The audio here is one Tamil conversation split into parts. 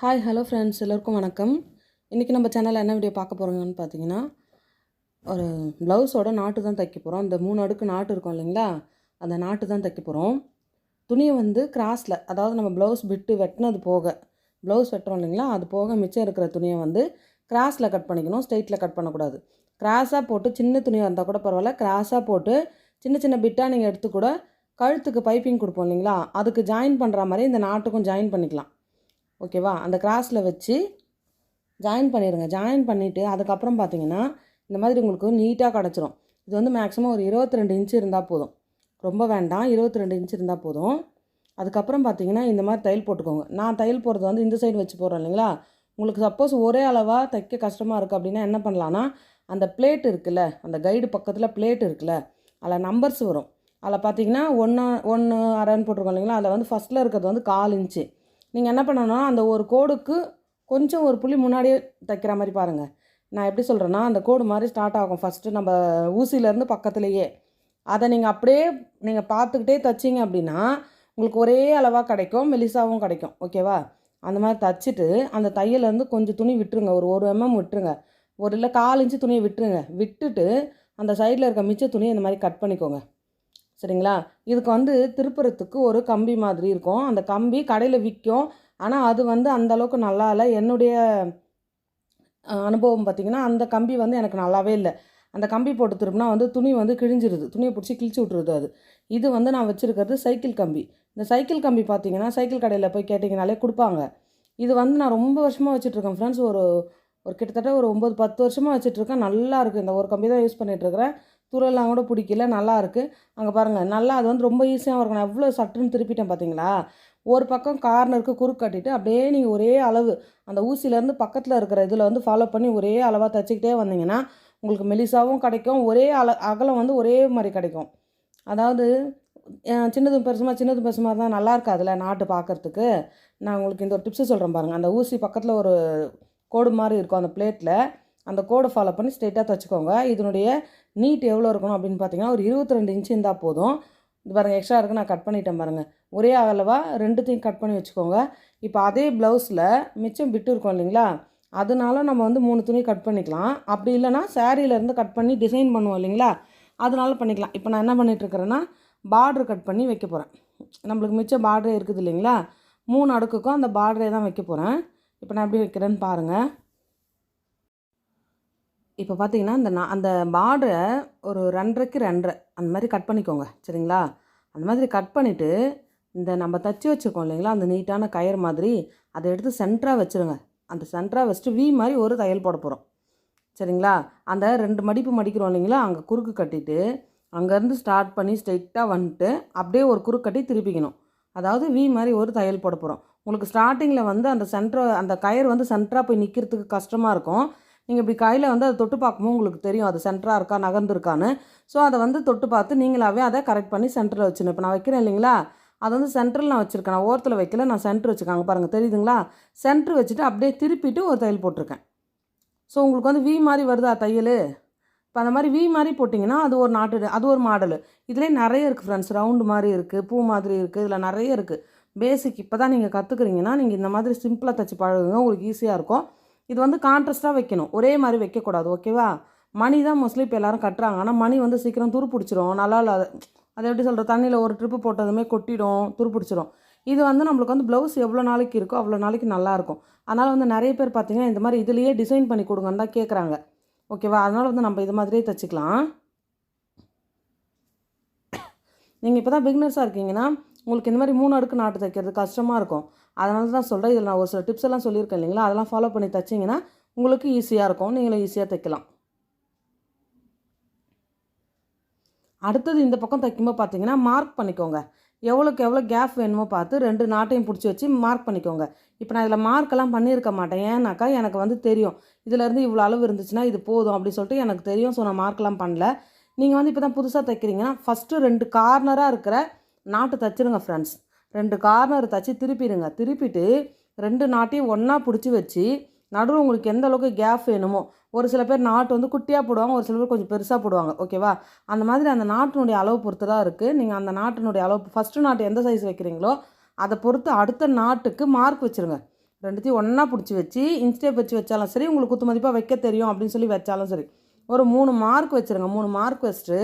ஹாய் ஹலோ ஃப்ரெண்ட்ஸ் எல்லோருக்கும் வணக்கம். இன்றைக்கி நம்ம சேனலில் என்ன வீடியோ பார்க்க போகிறோங்கன்னு பார்த்தீங்கன்னா ஒரு ப்ளவுஸோட நாட்டு தான் தைக்க போகிறோம் அந்த மூணு அடுக்கு நாட்டு இருக்கும் இல்லைங்களா? அந்த நாட்டு தான் தைக்க போகிறோம் துணியை வந்து கிராஸில் அதாவது நம்ம ப்ளவுஸ் விட்டு வெட்டினது போக ப்ளவுஸ் வெட்டுறோம் இல்லைங்களா? அது போக மிச்சம் இருக்கிற துணியை வந்து கிராஸில் கட் பண்ணிக்கணும். ஸ்ட்ரெயிட்டில் கட் பண்ணக்கூடாது. கிராஸாக போட்டு சின்ன துணியாக இருந்தால் கூட பரவாயில்ல. கிராஸாக போட்டு சின்ன சின்ன பிட்டாக நீங்கள் எடுத்து கூட கழுத்துக்கு பைப்பிங் கொடுப்போம் இல்லைங்களா? அதுக்கு ஜாயின் பண்ணுற மாதிரி இந்த நாட்டுக்கும் ஜாயின் பண்ணிக்கலாம். ஓகேவா? அந்த கிராஸில் வச்சு ஜாயின் பண்ணிடுங்க ஜாயின் பண்ணிவிட்டு அதுக்கப்புறம் பார்த்தீங்கன்னா இந்த மாதிரி உங்களுக்கு நீட்டாக கிடச்சிரும். இது வந்து மேக்ஸிமம் ஒரு இருபத்தி ரெண்டு இன்ச்சு இருந்தால் போதும். ரொம்ப வேண்டாம். இருபத்தி ரெண்டு இன்ச்சு இருந்தால் போதும். அதுக்கப்புறம் பார்த்தீங்கன்னா இந்த மாதிரி தையல் போட்டுக்கோங்க. நான் தையல் போடுறது வந்து இந்த சைடு வச்சு போடுறேன் இல்லைங்களா? உங்களுக்கு சப்போஸ் ஒரே அளவாக தைக்க கஷ்டமாக இருக்குது அப்படின்னா என்ன பண்ணலான்னா அந்த பிளேட் இருக்குல்ல அந்த கைடு பக்கத்தில் பிளேட் இருக்குல்ல அதில் நம்பர்ஸ் வரும். அதில் பார்த்தீங்கன்னா ஒன்று ஒன்று அரைன்னு போட்டிருக்கோம் இல்லைங்களா? அதில் வந்து ஃபஸ்ட்டில் இருக்கிறது வந்து கால் இன்ச்சு நீங்கள் என்ன பண்ணணும்னா அந்த ஒரு கோடுக்கு கொஞ்சம் ஒரு புள்ளி முன்னாடியே தைக்கிற மாதிரி பாருங்கள் நான் எப்படி சொல்கிறேன்னா அந்த கோடு மாதிரி ஸ்டார்ட் ஆகும். ஃபஸ்ட்டு நம்ம ஊசியிலேருந்து பக்கத்துலேயே. அதை நீங்கள் அப்படியே நீங்கள் பார்த்துக்கிட்டே தைச்சிங்க அப்படின்னா உங்களுக்கு ஒரே அளவாக கிடைக்கும். மெலிசாவும் கிடைக்கும். ஓகேவா அந்த மாதிரி தைச்சிட்டு அந்த தையலேருந்து கொஞ்சம் துணி விட்டுருங்க. ஒரு ஒரு எம்எம் விட்டுருங்க. ஒரு இல்லை கால் இன்ச்சு துணியை விட்டுருங்க. விட்டுட்டு அந்த சைடில் இருக்க மிச்ச துணியை இந்த மாதிரி கட் பண்ணிக்கோங்க. சரிங்களா? இதுக்கு வந்து திருப்புறத்துக்கு ஒரு கம்பி மாதிரி இருக்கும். அந்த கம்பி கடையில் விற்கும் ஆனால் அது வந்து அந்த அளவுக்கு நல்லா இல்லை. என்னுடைய அனுபவம் பார்த்திங்கன்னா அந்த கம்பி வந்து எனக்கு நல்லாவே இல்லை. அந்த கம்பி போட்டு திருப்பினா வந்து துணி வந்து கிழிஞ்சிருது. துணியை பிடிச்சி கிழிச்சு விட்ருது அது. இது வந்து நான் வச்சுருக்கிறது சைக்கிள் கம்பி. இந்த சைக்கிள் கம்பி பார்த்தீங்கன்னா சைக்கிள் கடையில் போய் கேட்டிங்கனாலே கொடுப்பாங்க. இது வந்து நான் ரொம்ப வருஷமாக வச்சுட்ருக்கேன் ஃப்ரெண்ட்ஸ். ஒரு ஒரு கிட்டத்தட்ட ஒரு ஒம்பது பத்து வருஷமாக வச்சுட்ருக்கேன். நல்லா இருக்குது இந்த ஒரு கம்பி தான் யூஸ் பண்ணிகிட்ருக்கிறேன் துரெல்லாம் கூட பிடிக்கல நல்லா இருக்குது அங்கே பாருங்கள் நல்லா அது வந்து ரொம்ப ஈஸியாக இருக்கும் நான் எவ்வளோ சட்டுன்னு திருப்பிட்டேன் பார்த்தீங்களா ஒரு பக்கம் கார்னருக்கு குறுக்கு கட்டிட்டு அப்படியே நீங்கள் ஒரே அளவு அந்த ஊசியிலேருந்து பக்கத்தில் இருக்கிற இதில் வந்து ஃபாலோ பண்ணி ஒரே அளவாக தைச்சிக்கிட்டே வந்தீங்கன்னா உங்களுக்கு மெலிசாவும் கிடைக்கும். ஒரே அல அகலம் வந்து ஒரே மாதிரி கிடைக்கும். அதாவது சின்னதும் பெருசுமா சின்னதும் பெருசுமா தான் நல்லா இருக்காதுல்ல நாட்டு பார்க்கறதுக்கு நான் உங்களுக்கு இந்த ஒரு டிப்ஸு சொல்கிறேன் பாருங்கள் அந்த ஊசி பக்கத்தில் ஒரு கோடு மாதிரி இருக்கும் அந்த பிளேட்டில் அந்த கோடை ஃபாலோ பண்ணி ஸ்ட்ரெயிட்டாக தைச்சிக்கோங்க. இதனுடைய நீட் எவ்வளோ இருக்கணும் அப்படின்னு பார்த்தீங்கன்னா ஒரு இருபத்தி ரெண்டு இன்ச்சு இருந்தால் போதும். இது பாருங்கள் எக்ஸ்ட்ரா இருக்குது நான் கட் பண்ணிட்டேன் பாருங்கள் ஒரே அளவாக ரெண்டுத்தையும் கட் பண்ணி வச்சுக்கோங்க. இப்போ அதே ப்ளவுஸில் மிச்சம் விட்டு இருக்கோம் இல்லைங்களா? அதனால நம்ம வந்து மூணு துணி கட் பண்ணிக்கலாம். அப்படி இல்லைன்னா சேரீலேருந்து கட் பண்ணி டிசைன் பண்ணுவோம் இல்லைங்களா? அதனால பண்ணிக்கலாம். இப்போ நான் என்ன பண்ணிட்டு பார்ட்ரு கட் பண்ணி வைக்க போகிறேன் நம்மளுக்கு மிச்சம் பார்டரே இருக்குது இல்லைங்களா? மூணு அடுக்குக்கும் அந்த பார்டரே தான் வைக்க போகிறேன் இப்போ நான் எப்படி வைக்கிறேன்னு பாருங்கள் இப்போ பார்த்தீங்கன்னா அந்த நான் அந்த பார்டரை ஒரு ரெண்டரைக்கு ரெண்டரை அந்த மாதிரி கட் பண்ணிக்கோங்க சரிங்களா? அந்த மாதிரி கட் பண்ணிவிட்டு இந்த நம்ம தச்சு வச்சுருக்கோம் இல்லைங்களா? அந்த நீட்டான கயிறு மாதிரி அதை எடுத்து சென்டராக வச்சுருங்க. அந்த சென்டராக வச்சுட்டு வி மாதிரி ஒரு தையல் போட போகிறோம் சரிங்களா? அந்த ரெண்டு மடிப்பு மடிக்கிறோம் இல்லைங்களா? அங்கே குறுக்கு கட்டிட்டு அங்கேருந்து ஸ்டார்ட் பண்ணி ஸ்ட்ரெயிட்டாக வந்துட்டு அப்படியே ஒரு குறுக்கு கட்டி திருப்பிக்கணும். அதாவது வி மாதிரி ஒரு தையல் போட போகிறோம் உங்களுக்கு ஸ்டார்டிங்கில் வந்து அந்த சென்டர் அந்த கயிறு வந்து சென்டராக போய் நிற்கிறதுக்கு கஷ்டமாக இருக்கும். நீங்கள் இப்படி கையில் வந்து அதை தொட்டு பார்க்கும்போது உங்களுக்கு தெரியும் அது சென்டராக இருக்கா நகர்ந்துருக்கான்னு. ஸோ அதை வந்து தொட்டு பார்த்து நீங்களாவே அதை கரெக்ட் பண்ணி சென்டரில் வச்சுன்னு இப்போ நான் வைக்கிறேன் இல்லைங்களா? அது வந்து சென்டரில் நான் வச்சுருக்கேன். நான் ஓரத்தில் வைக்கல நான் சென்டர் வச்சுருக்காங்க பாருங்கள் தெரியுதுங்களா? சென்டர் வச்சுட்டு அப்படியே திருப்பிட்டு ஒரு தையல் போட்டிருக்கேன். ஸோ உங்களுக்கு வந்து வி மாதிரி வருதா தையல்? இப்போ அந்த மாதிரி வி மாதிரி போட்டிங்கன்னா அது ஒரு நாட்டு அது ஒரு மாடலு. இதுலேயே நிறைய இருக்குது ஃப்ரெண்ட்ஸ் ரவுண்டு மாதிரி இருக்குது பூ மாதிரி இருக்குது இதில் நிறைய இருக்குது பேசிக் இப்போ தான் நீங்கள் கற்றுக்குறீங்கன்னா நீங்கள் இந்த மாதிரி சிம்பிளாக தைச்சி பழகுங்க உங்களுக்கு ஈஸியாக இருக்கும். இது வந்து கான்ட்ராஸ்ட்டாக வைக்கணும். ஒரே மாதிரி வைக்கக்கூடாது ஓகேவா மணி தான் மோஸ்ட்லி இப்போ எல்லோரும் கட்டுறாங்க. ஆனால் மணி வந்து சீக்கிரம் துரு பிடிச்சிரும் நல்லா இல்லாத அது அதை எப்படி சொல்கிற தண்ணியில் ஒரு ட்ரிப்பு போட்டதுமே கொட்டிடும் துரு பிடிச்சிரும் இது வந்து நம்மளுக்கு வந்து ப்ளவுஸ் எவ்வளோ நாளைக்கு இருக்கோ அவ்வளோ நாளைக்கு நல்லாயிருக்கும் அதனால் வந்து நிறைய பேர் பார்த்தீங்கன்னா இந்த மாதிரி இதுலேயே டிசைன் பண்ணி கொடுங்கன்னு தான் கேட்குறாங்க ஓகேவா அதனால் வந்து நம்ம இது மாதிரியே தைச்சிக்கலாம். நீங்கள் இப்போ தான் பிக்னர்ஸாக இருக்கீங்கன்னா உங்களுக்கு இந்த மாதிரி மூணு அடுக்கு நாட்டு தைக்கிறது கஷ்டமாக இருக்கும். அதனால தான் சொல்கிறேன் இதில் நான் ஒரு சில டிப்ஸ் எல்லாம் சொல்லியிருக்கேன் இல்லைங்களா? அதெல்லாம் ஃபாலோ பண்ணி தைச்சிங்கன்னா உங்களுக்கு ஈஸியாக இருக்கும். நீங்களும் ஈஸியாக தைக்கலாம். அடுத்தது இந்த பக்கம் தைக்கும்போது பார்த்தீங்கன்னா மார்க் பண்ணிக்கோங்க. எவ்வளோக்கு எவ்வளோ கேப் வேணுமோ பார்த்து ரெண்டு நாட்டையும் பிடிச்சி வச்சு மார்க் பண்ணிக்கோங்க. இப்போ நான் இதில் மார்க்கெல்லாம் பண்ணியிருக்க மாட்டேன். ஏன்னாக்கா எனக்கு வந்து தெரியும். இதிலேருந்து இவ்வளோ அளவு இருந்துச்சுன்னா இது போதும் அப்படி சொல்லிட்டு எனக்கு தெரியும். ஸோ நான் மார்க்கெலாம் பண்ணல. நீங்கள் வந்து இப்போ தான் புதுசாக தைக்கிறீங்கன்னா ஃபஸ்ட்டு ரெண்டு கார்னராக இருக்கிற நாட்டு தைச்சிருங்க ஃப்ரெண்ட்ஸ் ரெண்டு கார்னர் தச்சு திருப்பிடுங்க. திருப்பிட்டு ரெண்டு நாட்டையும் ஒன்றா பிடிச்சி வச்சு நடுவில் உங்களுக்கு எந்த அளவுக்கு கேப் வேணுமோ ஒரு சில பேர் நாட்டு வந்து குட்டியாக போடுவாங்க ஒரு சில பேர் கொஞ்சம் பெருசாக போடுவாங்க. ஓகேவா அந்த மாதிரி அந்த நாட்டினுடைய அளவு பொறுத்து தான் இருக்குது நீங்கள் அந்த நாட்டினுடைய அளவு ஃபஸ்ட்டு நாட்டு எந்த சைஸ் வைக்கிறீங்களோ அதை பொறுத்து அடுத்த நாட்டுக்கு மார்க் வச்சுருங்க. ரெண்டுத்தையும் ஒன்றா பிடிச்சி வச்சு இன்ஸ்டேப் வச்சு வச்சாலும் சரி உங்களுக்கு குத்து மதிப்பாக வைக்க தெரியும் அப்படின்னு சொல்லி வச்சாலும் சரி. ஒரு மூணு மார்க் வச்சுருங்க. மூணு மார்க் வச்சுட்டு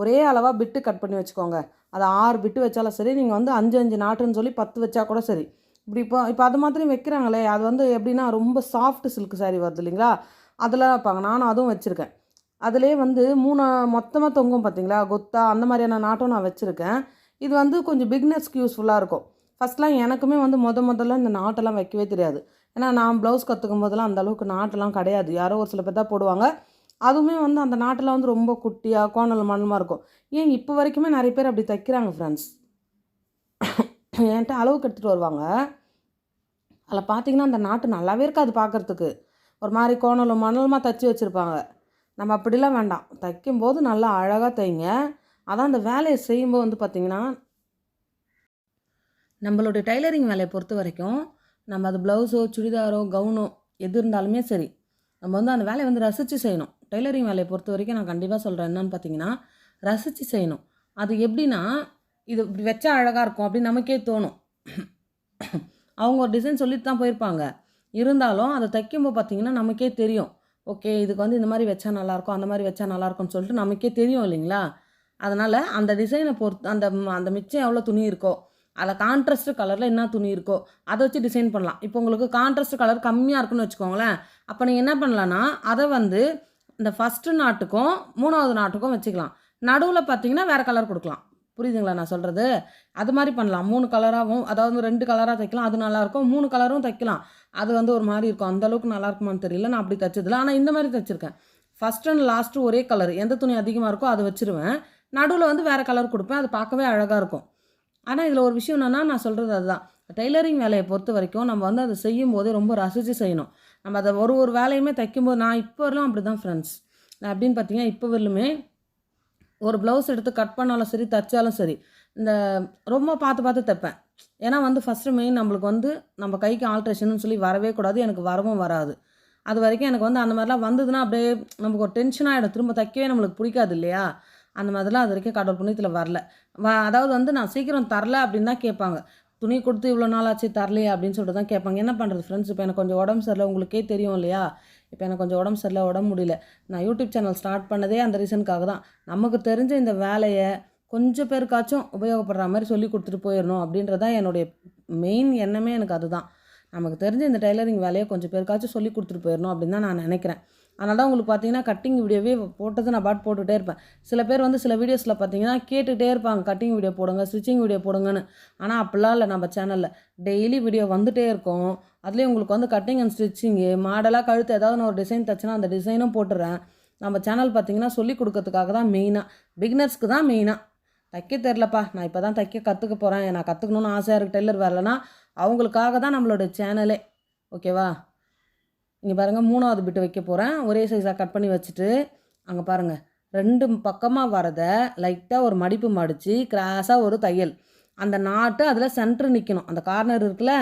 ஒரே அளவாக பிட்டு கட் பண்ணி வச்சுக்கோங்க. அது ஆறு பிட்டு வச்சாலும் சரி நீங்கள் வந்து அஞ்சு அஞ்சு நாட்டுன்னு சொல்லி பத்து வச்சா கூட சரி. இப்படி இப்போ இப்போ அது மாதிரி வைக்கிறாங்களே அது வந்து எப்படின்னா ரொம்ப சாஃப்ட் சில்க் சாரீ வருது இல்லைங்களா? அதில் வைப்பாங்க. நானும் அதுவும் வச்சுருக்கேன். அதிலே வந்து மூணு மொத்தமாக தொங்கும் பார்த்தீங்களா கொத்தா அந்த மாதிரியான நாட்டும் நான் வச்சுருக்கேன். இது வந்து கொஞ்சம் பிக்னஸ்க்கு யூஸ்ஃபுல்லாக இருக்கும். ஃபஸ்ட்லாம் எனக்குமே வந்து முத முதல்ல இந்த நாட்டெல்லாம் வைக்கவே தெரியாது. ஏன்னா நான் ப்ளவுஸ் கற்றுக்கும் போதெல்லாம் அந்த அளவுக்கு நாட்டெல்லாம் கிடையாது. யாரோ ஒரு சில பேர் தான் போடுவாங்க. அதுவுமே வந்து அந்த நாட்டில் வந்து ரொம்ப குட்டியாக கோணல் மண்ணமாக இருக்கும். ஏன் இப்போ வரைக்குமே நிறைய பேர் அப்படி தைக்கிறாங்க ஃப்ரெண்ட்ஸ் என்கிட்ட அளவுக்கு எடுத்துகிட்டு வருவாங்க. அதில் பார்த்தீங்கன்னா அந்த நாட்டு நல்லாவே இருக்காது பார்க்குறதுக்கு ஒரு மாதிரி கோணலும் மணலுமாக தச்சு வச்சுருப்பாங்க. நம்ம அப்படிலாம் வேண்டாம். தைக்கும்போது நல்லா அழகாக தைங்க. அதான் அந்த வேலையை செய்யும்போது வந்து பார்த்திங்கன்னா நம்மளுடைய டைலரிங் வேலையை பொறுத்த வரைக்கும் நம்ம அது ப்ளவுஸோ சுடிதாரோ கவுனோ எது இருந்தாலுமே சரி நம்ம வந்து அந்த வேலையை வந்து ரசித்து செய்யணும். டெய்லரிங் வேலையை பொறுத்த வரைக்கும் நான் கண்டிப்பாக சொல்கிறேன் என்னன்னு பார்த்தீங்கன்னா ரசித்து செய்யணும். அது எப்படின்னா இது இப்படி வச்சா அழகாக இருக்கும் அப்படின்னு நமக்கே தோணும். அவங்க ஒரு டிசைன் சொல்லிட்டு தான் போயிருப்பாங்க. இருந்தாலும் அதை தைக்கும்போது பார்த்தீங்கன்னா நமக்கே தெரியும். ஓகே இதுக்கு வந்து இந்த மாதிரி வச்சா நல்லாயிருக்கும் அந்த மாதிரி வச்சா நல்லாயிருக்கும்னு சொல்லிட்டு நமக்கே தெரியும் இல்லைங்களா? அதனால் அந்த டிசைனை பொறுத்து அந்த அந்த மிச்சம் எவ்வளோ துணி இருக்கோ அதில் கான்ட்ராஸ்ட் கலரில் என்ன துணி இருக்கோ அதை வச்சு டிசைன் பண்ணலாம். இப்போ உங்களுக்கு கான்ட்ராஸ்ட் கலர் கம்மியாக இருக்குன்னு வச்சுக்கோங்களேன். அப்போ நீங்கள் என்ன பண்ணலான்னா அதை வந்து இந்த ஃபஸ்ட்டு நாட்டுக்கும் மூணாவது நாட்டுக்கும் வச்சுக்கலாம். நடுவில் பார்த்தீங்கன்னா வேறு கலர் கொடுக்கலாம். புரியுதுங்களா நான் சொல்கிறது அது மாதிரி பண்ணலாம். மூணு கலராகவும் அதாவது ரெண்டு கலராக தைக்கலாம். அது நல்லாயிருக்கும் மூணு கலரும் தைக்கலாம். அது வந்து ஒரு மாதிரி இருக்கும். அந்தளவுக்கு நல்லாயிருக்குமான்னு தெரியல. நான் அப்படி தைச்சதில்ல. ஆனால் இந்த மாதிரி தைச்சிருக்கேன். ஃபஸ்ட் அண்ட் லாஸ்ட்டு ஒரே கலர் எந்த துணி அதிகமாக இருக்கோ அதை வச்சிருவேன். நடுவில் வந்து வேறு கலர் கொடுப்பேன். அது பார்க்கவே அழகாக இருக்கும். ஆனால் இதில் ஒரு விஷயம் என்னென்னா நான் சொல்கிறது அதுதான். டெய்லரிங் வேலையை பொறுத்த வரைக்கும் நம்ம வந்து அதை செய்யும் போதே ரொம்ப ரசித்து செய்யணும். நம்ம அதை ஒரு ஒரு வேலையுமே தைக்கும்போது நான் இப்போ வரலாம் அப்படி தான் ஃப்ரெண்ட்ஸ் நான் அப்படின்னு பார்த்தீங்கன்னா இப்போ வரலுமே ஒரு ப்ளவுஸ் எடுத்து கட் பண்ணாலும் சரி தைச்சாலும் சரி இந்த ரொம்ப பார்த்து பார்த்து தைப்பேன். ஏன்னா வந்து ஃபஸ்ட்டு மெயின் நம்மளுக்கு வந்து நம்ம கைக்கு ஆல்ட்ரேஷன் சொல்லி வரவே கூடாது எனக்கு வரவும் வராது. அது வரைக்கும் எனக்கு வந்து அந்த மாதிரிலாம் வந்ததுன்னா அப்படியே நமக்கு ஒரு டென்ஷனாகிடும் திரும்ப தைக்கவே நம்மளுக்கு பிடிக்காது இல்லையா? அந்த மாதிரிலாம் அது வரைக்கும் கடவுள் புண்ணியத்தில் வரல. வ அதாவது வந்து நான் சீக்கிரம் தரல அப்படின்னு தான் கேட்பாங்க. துணி கொடுத்து இவ்வளோ நாள் ஆச்சு தரலையே அப்படின்னு சொல்லிட்டு தான் கேட்பாங்க. என்ன பண்ணுறது ஃப்ரெண்ட்ஸ் இப்போ எனக்கு கொஞ்சம் உடம்பு சரியில்லை. உங்களுக்கே தெரியும் இல்லையா? இப்போ எனக்கு கொஞ்சம் உடம்பு சரியில்லை உடம்பு முடியல. நான் யூடியூப் சேனல் ஸ்டார்ட் பண்ணதே அந்த ரீசனுக்காக தான். நமக்கு தெரிஞ்ச இந்த வேலையை கொஞ்சம் பேருக்காச்சும் உபயோகப்படுற மாதிரி சொல்லி கொடுத்துட்டு போயிடணும் அப்படின்றதான் என்னுடைய மெயின் எண்ணமே எனக்கு அதுதான். நமக்கு தெரிஞ்ச இந்த டைலரிங் வேலையை கொஞ்சம் பேருக்காச்சும் சொல்லி கொடுத்துட்டு போயிடணும் அப்படின்னு தான் நான் நினைக்கிறேன். அதனால தான் உங்களுக்கு பார்த்தீங்கன்னா கட்டிங் வீடியோவே போட்டது நான் பாட் போட்டுகிட்டே இருப்பேன். சில பேர் வந்து சில வீடியோஸில் பார்த்தீங்கன்னா கேட்டுகிட்டே இருப்பாங்க கட்டிங் வீடியோ போடுங்க ஸ்டிச்சிங் வீடியோ போடுங்கன்னு. ஆனால் அப்படிலாம் இல்லை நம்ம சேனலில் டெய்லி வீடியோ வந்துகிட்டே இருக்கும். அதுலேயும் உங்களுக்கு வந்து கட்டிங் அண்ட் ஸ்டிச்சிங்கு மாடலாக கழுத்து ஏதாவது நான் ஒரு டிசைன் தச்சுன்னா அந்த டிசைனும் போட்டுறேன். நம்ம சேனல் பார்த்தீங்கன்னா சொல்லி கொடுக்கறதுக்காக தான் மெயினாக பிகினர்ஸ்க்கு தான் மெயினாக தைக்க தெரிலப்பா நான் இப்போ தான் தைக்க கற்றுக்க போகிறேன் நான் கற்றுக்கணுன்னு ஆசையாக இருக்குது டெய்லர் வரலன்னா அவங்களுக்காக தான் நம்மளோட சேனலே ஓகேவா இங்கே பாருங்கள் மூணாவது பிட்டு வைக்க போகிறேன் ஒரே சைஸாக கட் பண்ணி வச்சுட்டு அங்கே பாருங்கள் ரெண்டு பக்கமாக வரதை லைட்டாக ஒரு மடிப்பு மடித்து கிராஸாக ஒரு தையல். அந்த நாட்டு அதில் சென்ட்ரு நிற்கணும் அந்த கார்னர் இருக்குல்ல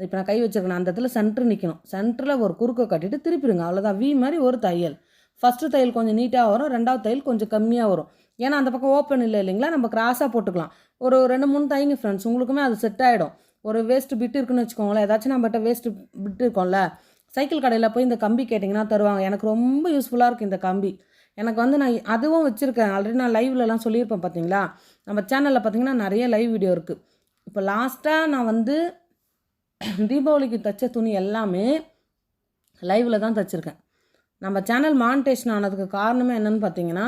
இப்போ நான் கை வச்சுருக்கேன் அந்த இடத்துல சென்ட்ரு நிற்கணும் சென்டரில் ஒரு குறுக்கை கட்டிட்டு திருப்பிடுங்க. அவ்வளோதான் வி மாதிரி ஒரு தையல். ஃபஸ்ட்டு தையல் கொஞ்சம் நீட்டாக வரும். ரெண்டாவது தையல் கொஞ்சம் கம்மியாக வரும். ஏன்னா அந்த பக்கம் ஓப்பன் இல்லை இல்லைங்களா? நம்ம கிராஸாக போட்டுக்கலாம். ஒரு ரெண்டு மூணு தைங்க ஃப்ரெண்ட்ஸ் உங்களுக்குமே அது செட் ஆகிடும் ஒரு வேஸ்ட்டு பிட்டு இருக்குன்னு வச்சுக்கோங்களேன். ஏதாச்சும் நம்மகிட்ட வேஸ்ட்டு பிட்டு இருக்கோம்ல சைக்கிள் கடையில் போய் இந்த கம்பி கேட்டிங்கன்னா தருவாங்க. எனக்கு ரொம்ப யூஸ்ஃபுல்லாக இருக்குது இந்த கம்பி. எனக்கு வந்து நான் அதுவும் வச்சுருக்கேன். ஆல்ரெடி நான் லைவ்லலாம் சொல்லியிருப்பேன் பார்த்தீங்களா நம்ம சேனலில் பார்த்தீங்கன்னா நிறைய லைவ் வீடியோ இருக்குது இப்போ லாஸ்ட்டாக நான் வந்து தீபாவளிக்கு தைச்ச துணி எல்லாமே லைவில் தான் தைச்சிருக்கேன். நம்ம சேனல் மானிட்டேஷன் ஆனதுக்கு காரணமே என்னென்னு பார்த்தீங்கன்னா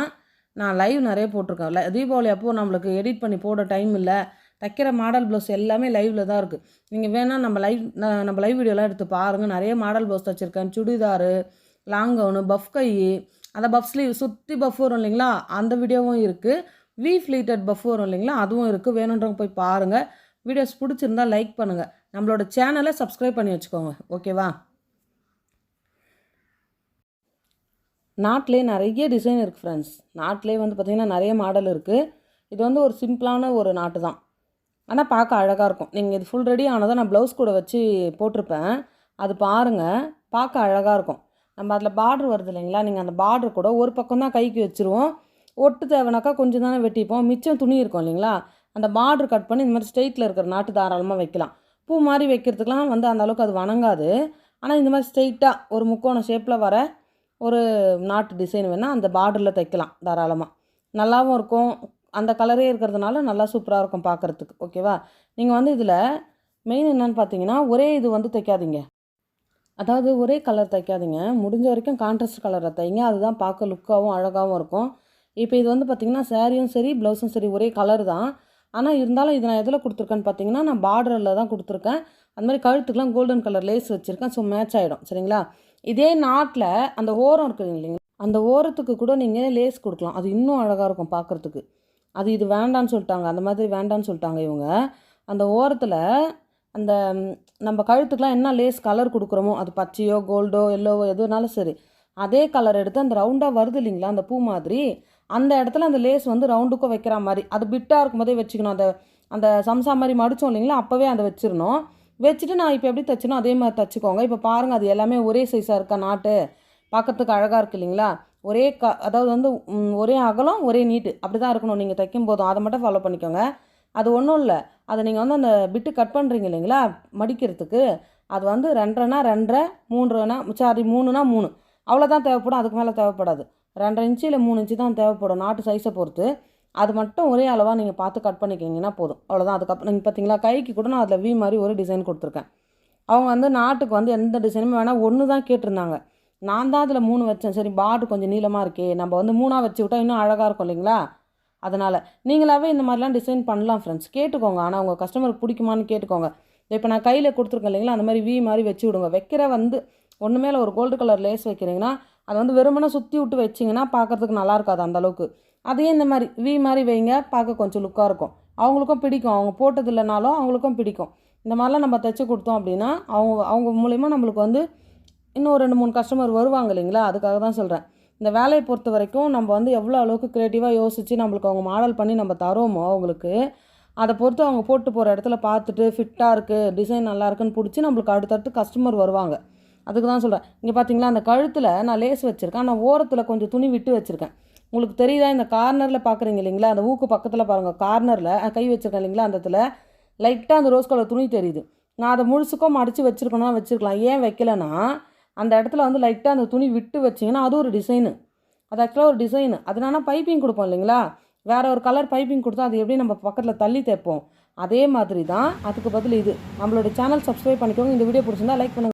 நான் லைவ் நிறைய போட்டிருக்கேன். தீபாவளி அப்போது நம்மளுக்கு எடிட் பண்ணி போட டைம் இல்லை. தைக்கிற மாடல் ப்ளவுஸ் எல்லாமே லைவில் தான் இருக்குது நீங்கள் வேணால் நம்ம லைவ் நம்ம லைவ் வீடியோலாம் எடுத்து பாருங்கள் நிறைய மாடல் ப்ளவுஸ் தைச்சிருக்கேன் சுடிதாரு லாங் கவுனு பஃப் கை அந்த பஃப் ஸ்லீவ் சுற்றி பஃப் வரும் இல்லைங்களா? அந்த வீடியோவும் இருக்குது வி ஃப்ளீட்டட் பஃப் வரும் இல்லைங்களா? அதுவும் இருக்குது வேணுன்றவங்க போய் பாருங்கள் வீடியோஸ் பிடிச்சிருந்தா லைக் பண்ணுங்கள் நம்மளோட சேனலை சப்ஸ்கிரைப் பண்ணி வச்சுக்கோங்க. ஓகேவா நாட்டிலே நிறைய டிசைன் இருக்குது ஃப்ரெண்ட்ஸ் நாட்டிலே வந்து பார்த்திங்கன்னா நிறைய மாடல் இருக்குது இது வந்து ஒரு சிம்பிளான ஒரு நாட்டு தான் ஆனால் பார்க்க அழகாக இருக்கும். நீங்கள் இது ஃபுல் ரெடி ஆனதும் நான் ப்ளவுஸ் கூட வச்சு போட்டிருப்பேன். அது பாருங்கள் பார்க்க அழகாக இருக்கும். நம்ம அதில் பார்ட்ரு வருது இல்லைங்களா? நீங்கள் அந்த பார்ட்ரு கூட ஒரு பக்கம் தான் கைக்கு வச்சுருவோம். ஒட்டு தேவைனாக்கா கொஞ்சம் தானே வெட்டிப்போம். மிச்சம் துணி இருக்கும் இல்லைங்களா? அந்த பார்ட்ரு கட் பண்ணி இந்த மாதிரி ஸ்ட்ரெயிட்டில் இருக்கிற நாட்டு தாராளமாக வைக்கலாம். பூ மாதிரி வைக்கிறதுக்கெலாம் வந்து அந்த அளவுக்கு அது வணங்காது. ஆனால் இந்த மாதிரி ஸ்ட்ரெயிட்டாக ஒரு முக்கோண ஷேப்பில் வர ஒரு நாட்டு டிசைன் வேணால் அந்த பார்டரில் தைக்கலாம் தாராளமாக நல்லாவும் இருக்கும். அந்த கலரே இருக்கிறதுனால நல்லா சூப்பராக இருக்கும் பார்க்குறதுக்கு ஓகேவா நீங்கள் வந்து இதில் மெயின் என்னென்னு பார்த்தீங்கன்னா ஒரே இது வந்து தைக்காதீங்க. அதாவது ஒரே கலர் தைக்காதீங்க. முடிஞ்ச வரைக்கும் கான்ட்ராஸ்ட் கலரை தைங்க. அதுதான் பார்க்க லுக்காகவும் அழகாகவும் இருக்கும். இப்போ இது வந்து பார்த்தீங்கன்னா சேரீயும் சரி ப்ளவுஸும் சரி ஒரே கலர் தான். ஆனால் இருந்தாலும் இது நான் எதில் கொடுத்துருக்கேன்னு பார்த்தீங்கன்னா நான் பார்டரில் தான் கொடுத்துருக்கேன். அந்த மாதிரி கழுத்துக்கெலாம் கோல்டன் கலர் லேஸ் வச்சுருக்கேன். ஸோ மேட்ச் ஆகிடும் சரிங்களா? இதே நாட்டில் அந்த ஓரம் இருக்குது இல்லைங்களா? அந்த ஓரத்துக்கு கூட நீங்கள் லேஸ் கொடுக்கலாம். அது இன்னும் அழகாக இருக்கும் பார்க்குறதுக்கு அது இது வேண்டான்னு சொல்லிட்டாங்க. அந்த மாதிரி வேண்டான்னு சொல்லிட்டாங்க இவங்க. அந்த ஓரத்தில் அந்த நம்ம கழுத்துக்கெலாம் என்ன லேஸ் கலர் கொடுக்குறோமோ அது பச்சையோ கோல்டோ எல்லோவோ எதுனாலும் சரி அதே கலர் எடுத்து அந்த ரவுண்டாக வருது இல்லைங்களா அந்த பூ மாதிரி அந்த இடத்துல அந்த லேஸ் வந்து ரவுண்டுக்கும் வைக்கிற மாதிரி அது பிட்டாக இருக்கும்போதே வச்சுக்கணும். அந்த அந்த சம்சா மாதிரி மடித்தோம் இல்லைங்களா அப்போவே அதை வச்சிடணும். வச்சுட்டு நான் இப்போ எப்படி தைச்சனோ அதே மாதிரி தைச்சிக்கோங்க. இப்போ பாருங்கள் அது எல்லாமே ஒரே சைஸாக இருக்கா நாட்டு பார்க்கறதுக்கு அழகாக இருக்கு இல்லைங்களா. ஒரே க அதாவது வந்து ஒரே அகலம் ஒரே நீட்டு. அப்படி தான் இருக்கணும். நீங்கள் தைக்கும் போதும் அதை மட்டும் ஃபாலோ பண்ணிக்கோங்க. அது ஒன்றும் இல்லை. அதை நீங்கள் வந்து அந்த பிட்டு கட் பண்ணுறீங்க இல்லைங்களா? மடிக்கிறதுக்கு. அது வந்து ரெண்டரைனா ரெண்டரை மூன்றரைனா சாரி மூணுனா மூணு. அவ்வளோதான் தேவைப்படும். அதுக்கு மேலே தேவைப்படாது. ரெண்டரை இன்ச்சு இல்லை மூணு இன்ச்சு தான் தேவைப்படும். நாட்டு சைஸை பொறுத்து. அது மட்டும் ஒரே அளவாக நீங்கள் பார்த்து கட் பண்ணிக்கிங்கன்னா போதும். அவ்வளோதான் அதுக்கப்புறம் நீங்கள் பார்த்தீங்களா? கைக்கு கூட நான் அதில் வி மாதிரி ஒரு டிசைன் கொடுத்துருக்கேன். அவங்க வந்து நாட்டுக்கு வந்து எந்த டிசைனுமே வேணால் ஒன்று தான் கேட்டிருந்தாங்க. நான் தான் அதில் மூணு வச்சேன். சரி பார்டர் கொஞ்சம் நீளமாக இருக்கே. நம்ம வந்து மூணாக வச்சு விட்டால் இன்னும் அழகாக இருக்கும் இல்லைங்களா? அதனால் நீங்களாவே இந்த மாதிரிலாம் டிசைன் பண்ணலாம் ஃப்ரெண்ட்ஸ் கேட்டுக்கோங்க. ஆனால் உங்கள் கஸ்டமருக்கு பிடிக்குமான்னு கேட்டுக்கோங்க. இப்போ நான் கையில் கொடுத்துருக்கேன் இல்லைங்களா? அந்த மாதிரி வி மாதிரி வச்சு விடுங்க. வைக்கிற வந்து ஒன்று மேலே ஒரு கோல்டு கலர் லேஸ் வைக்கிறீங்கன்னா அதை வந்து வெறுமனே சுற்றி விட்டு வச்சிங்கன்னா பார்க்கறதுக்கு நல்லா இருக்காது அந்தளவுக்கு அதையே இந்த மாதிரி வி மாதிரி வைங்க. பார்க்க கொஞ்சம் லுக்காக இருக்கும். அவங்களுக்கும் பிடிக்கும். அவங்க போட்டது இல்லைனாலும் அவங்களுக்கும் பிடிக்கும். இந்த மாதிரிலாம் நம்ம தைச்சி கொடுத்தோம் அப்படின்னா அவங்க அவங்க மூலிமா நம்மளுக்கு வந்து இன்னும் ஒரு ரெண்டு மூணு கஸ்டமர் வருவாங்க இல்லைங்களா? அதுக்காக தான் சொல்கிறேன் இந்த வேலையை பொறுத்த வரைக்கும் நம்ம வந்து எவ்வளோ அளவுக்கு க்ரியேட்டிவாக யோசித்து நம்மளுக்கு அவங்க மாடல் பண்ணி நம்ம தரோமோ அவங்களுக்கு அதை பொறுத்து அவங்க போட்டு போகிற இடத்துல பார்த்துட்டு ஃபிட்டாக இருக்குது டிசைன் நல்லா இருக்குன்னு பிடிச்சி நம்மளுக்கு அடுத்தடுத்து கஸ்டமர் வருவாங்க. அதுக்கு தான் சொல்கிறேன் இங்கே பார்த்தீங்களா அந்த கழுத்தில் நான் லேஸ் வச்சுருக்கேன். ஆனால் ஓரத்தில் கொஞ்சம் துணி விட்டு வச்சுருக்கேன். உங்களுக்கு தெரியுதா? இந்த கார்னரில் பார்க்குறீங்க இல்லைங்களா? அந்த ஊக்கு பக்கத்தில் பாருங்கள் கார்னரில் கை வச்சுருக்கேன் இல்லைங்களா? அந்த இடத்துல லைட்டாக அந்த ரோஸ் கலர் துணி தெரியுது. நான் அதை முழுசுக்கும் மடித்து வச்சுருக்கணும் வச்சுருக்கலாம். ஏன் வைக்கலைன்னா அந்த இடத்துல வந்து லைட்டாக அந்த துணி விட்டு வச்சிங்கன்னா அது ஒரு டிசைனு அது ஆக்சுவலாக ஒரு டிசைனு அதனால பைப்பிங் கொடுப்போம் இல்லைங்களா? வேறு ஒரு கலர் பைப்பிங் கொடுத்தா அது எப்படி நம்ம பக்கத்தில் தள்ளி தைப்போம் அதே மாதிரி தான் அதுக்கு பதில் இது. நம்மளோட சேனல் சப்ஸ்கிரைப் பண்ணிக்கோங்க. இந்த வீடியோ பிடிச்சிருந்தா லைக் பண்ணுங்கள்